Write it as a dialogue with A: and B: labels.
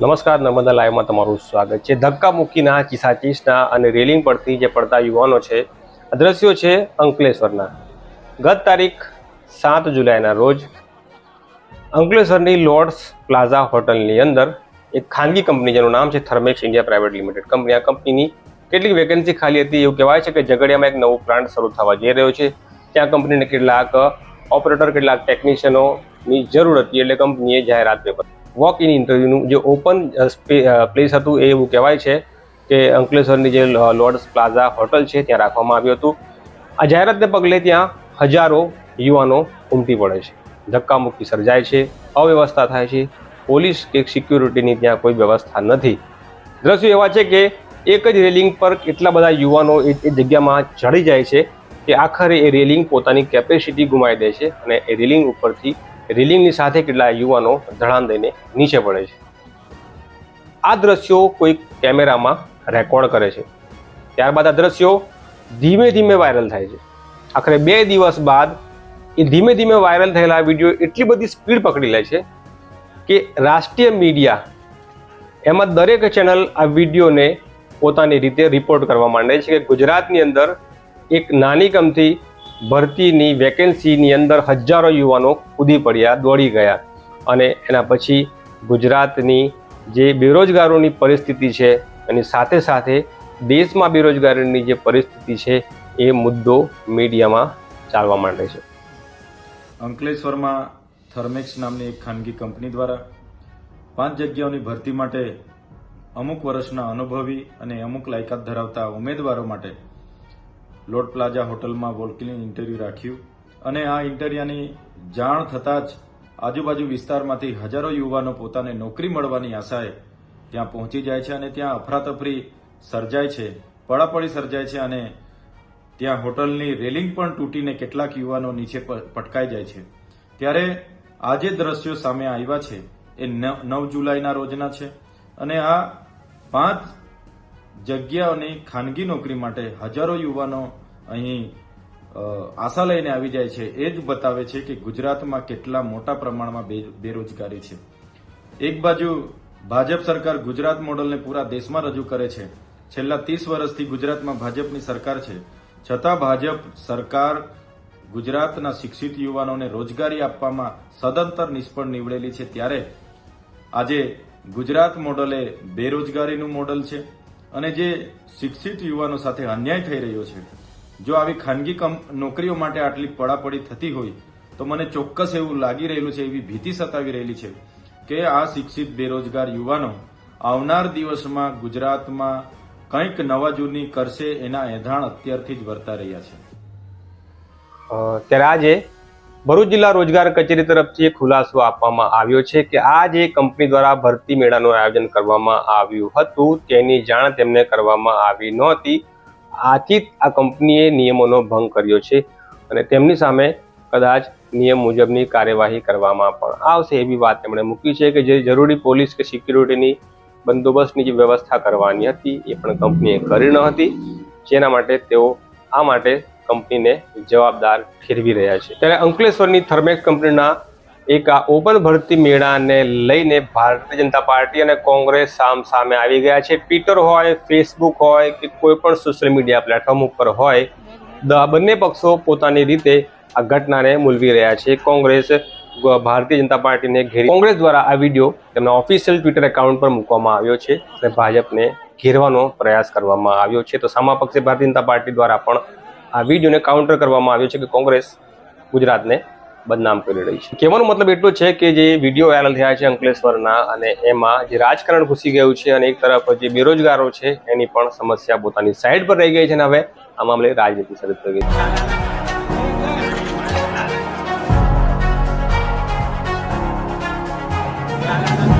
A: નમસ્કાર, નર્મદા લાઈવમાં તમારું સ્વાગત છે. ધક્કા મૂકીના ચીસાચીસના અને રેલિંગ પરથી જે પડતા યુવાનો છે દ્રશ્યો છે અંકલેશ્વરના. ગત તારીખ સાત જુલાઈના રોજ અંકલેશ્વરની લોર્ડ્સ પ્લાઝા હોટલની અંદર એક ખાનગી કંપની જેનું નામ છે Thermax India private limited. Company, આ કંપનીની કેટલીક વેકેન્સી ખાલી હતી. એવું કહેવાય છે કે ઝઘડિયામાં એક નવું પ્લાન્ટ શરૂ થવા જઈ રહ્યો છે. ત્યાં કંપનીને કેટલાક ઓપરેટર કેટલાક ટેકનિશિયનોની જરૂર હતી. એટલે કંપનીએ જાહેરાત પેપર વોક ઇન ઇન્ટરવ્યૂનું જે ઓપન પ્લેસ હતું એ એવું કહેવાય છે કે અંકલેશ્વરની જે લોર્ડ્સ પ્લાઝા હોટલ છે, ત્યાં રાખવામાં આવ્યું હતું. આ જાહેરાતને પગલે ત્યાં હજારો યુવાનો ઉમટી પડે છે. ધક્કામુક્કી સર્જાય છે, અવ્યવસ્થા થાય છે. પોલીસ કે સિક્યુરિટીની ત્યાં કોઈ વ્યવસ્થા નથી. દ્રશ્યો એવા છે કે એક જ રેલિંગ પર કેટલા બધા યુવાનો એ જગ્યામાં ચડી જાય છે કે આખરે એ રેલિંગ પોતાની કેપેસિટી ગુમાવી દે છે અને એ રેલિંગ ઉપરથી રેલિંગની સાથે કેટલા યુવાનો ધડાન દઈને નીચે પડે છે. આ દ્રશ્યો કોઈ કેમેરામાં રેકોર્ડ કરે છે. ત્યારબાદ આ દ્રશ્યો ધીમે ધીમે વાયરલ થાય છે. આખરે બે દિવસ બાદ એ ધીમે ધીમે વાયરલ થયેલા વીડિયો એટલી બધી સ્પીડ પકડી લે છે કે રાષ્ટ્રીય મીડિયા એમાં દરેક ચેનલ આ વિડીયોને પોતાની રીતે રિપોર્ટ કરવા માંડે છે કે ગુજરાતની અંદર એક નાની કમથી ભરતીની વેકેન્સીની અંદર હજારો યુવાનો કૂદી પડ્યા, દોડી ગયા અને એના પછી ગુજરાતની જે બેરોજગારોની પરિસ્થિતિ છે એની સાથે સાથે દેશમાં બેરોજગારીની જે પરિસ્થિતિ છે એ મુદ્દો મીડિયામાં ચાલવા માંડે છે.
B: અંકલેશ્વરમાં થર્મેક્સ નામની એક ખાનગી કંપની દ્વારા પાંચ જગ્યાઓની ભરતી માટે અમુક વર્ષના અનુભવી અને અમુક લાયકાત ધરાવતા ઉમેદવારો માટે લોર્ડ પ્લાઝા હોટલમાં વોલ્કિન ઇન્ટરવ્યૂ રાખ્યું. અને આ ઇન્ટરવ્યુની જાણ થતાં જ આજુબાજુ વિસ્તારમાંથી હજારો યુવાનો પોતાને નોકરી મળવાની આશાએ ત્યાં પહોંચી જાય છે અને ત્યાં અફરાતફરી સર્જાય છે પડાપડી સર્જાય છે અને ત્યાં હોટલની રેલિંગ પણ તૂટીને કેટલાક યુવાનો નીચે પટકાઈ જાય છે. ત્યારે આ જે દ્રશ્યો સામે આવ્યા છે, એ નવ જુલાઈના રોજના છે. અને આ પાંચ જગ્યાઓની ખાનગી નોકરી માટે હજારો યુવાનો અહીં આશા લઈને આવી જાય છે. એ જ બતાવે છે કે ગુજરાતમાં કેટલા મોટા પ્રમાણમાં બેરોજગારી છે. એક બાજુ ભાજપ સરકાર ગુજરાત મોડલને પૂરા દેશમાં રજૂ કરે છે. છેલ્લા ત્રીસ વર્ષથી ગુજરાતમાં ભાજપની સરકાર છે. છતાં ભાજપ સરકાર ગુજરાતના શિક્ષિત યુવાનોને રોજગારી આપવામાં સદંતર નિષ્ફળ નીવડેલી છે. ત્યારે આજે ગુજરાત મોડલે બેરોજગારીનું મોડલ છે. અને જે શિક્ષિત યુવાનો સાથે અન્યાય થઈ રહ્યો છે, જો આવી ખાનગી નોકરીઓ માટે આટલી પડાપડી થતી હોય, તો મને ચોક્કસ એવું લાગી રહેલું છે, એવી ભીતિ સતાવી રહેલી છે કે આ શિક્ષિત, બેરોજગાર યુવાનો આવનાર દિવસમાં ગુજરાતમાં કંઈક નવા જૂની કરશે એના એધાણ અત્યારથી જ વર્તા રહ્યા છે.
A: ત્યારે આજે ભરૂચ જિલ્લા રોજગાર કચેરી તરફથી ખુલાસો આપવામાં આવ્યો છે કે આ જે કંપની દ્વારા ભરતી મેળાનું આયોજન કરવામાં આવ્યું હતું. તેની જાણ તેમને કરવામાં આવી નહોતી. આથી આ કંપનીએ નિયમોનો ભંગ કર્યો છે અને તેમની સામે કદાચ નિયમ મુજબની કાર્યવાહી કરવામાં પણ આવશે એવી વાત તેમણે મૂકી છે કે જે જરૂરી પોલીસ કે સિક્યુરિટીની બંદોબસ્તની જે વ્યવસ્થા કરવાની હતી એ પણ કંપનીએ કરી ન હતી. જેના માટે તેઓ આ માટે કંપનીને જવાબદાર ઠેરવી રહ્યા છે. ત્યારે અંકલેશ્વરની થર્મેક્સ કંપનીના એક આ ઓપન ભરતી મેળાને લઈને ભારતીય જનતા પાર્ટી અને કોંગ્રેસ સામ સામે આવી ગયા છે. ટ્વિટર હોય, ફેસબુક હોય કે કોઈ પણ સોશિયલ મીડિયા પ્લેટફોર્મ ઉપર હોય બંને પક્ષો પોતાની રીતે આ ઘટનાને મૂલવી રહ્યા છે. કોંગ્રેસ ભારતીય જનતા પાર્ટીને ઘેરી કોંગ્રેસ દ્વારા આ વીડિયો તેમના ઓફિશિયલ ટ્વિટર એકાઉન્ટ પર મૂકવામાં આવ્યો છે અને ભાજપને ઘેરવાનો પ્રયાસ કરવામાં આવ્યો છે. તો સામા પક્ષે ભારતીય જનતા પાર્ટી દ્વારા પણ આ વિડીયોને કાઉન્ટર કરવામાં આવ્યો છે કે કોંગ્રેસ ગુજરાતને બદનામ કરી રહી છે કહેવાનો મતલબ એટલો છે કે જે વીડિયો વાયરલ થયા છે અંકલેશ્વરના અને એમાં જે રાજકારણ ઘૂસી ગયું છે અને એક તરફ જે બેરોજગારો છે એની પણ સમસ્યા પોતાની સાઈડ પર રહી ગઈ છે અને હવે આ મામલે રાજનીતિ શરૂ થઈ ગઈ છે Yeah.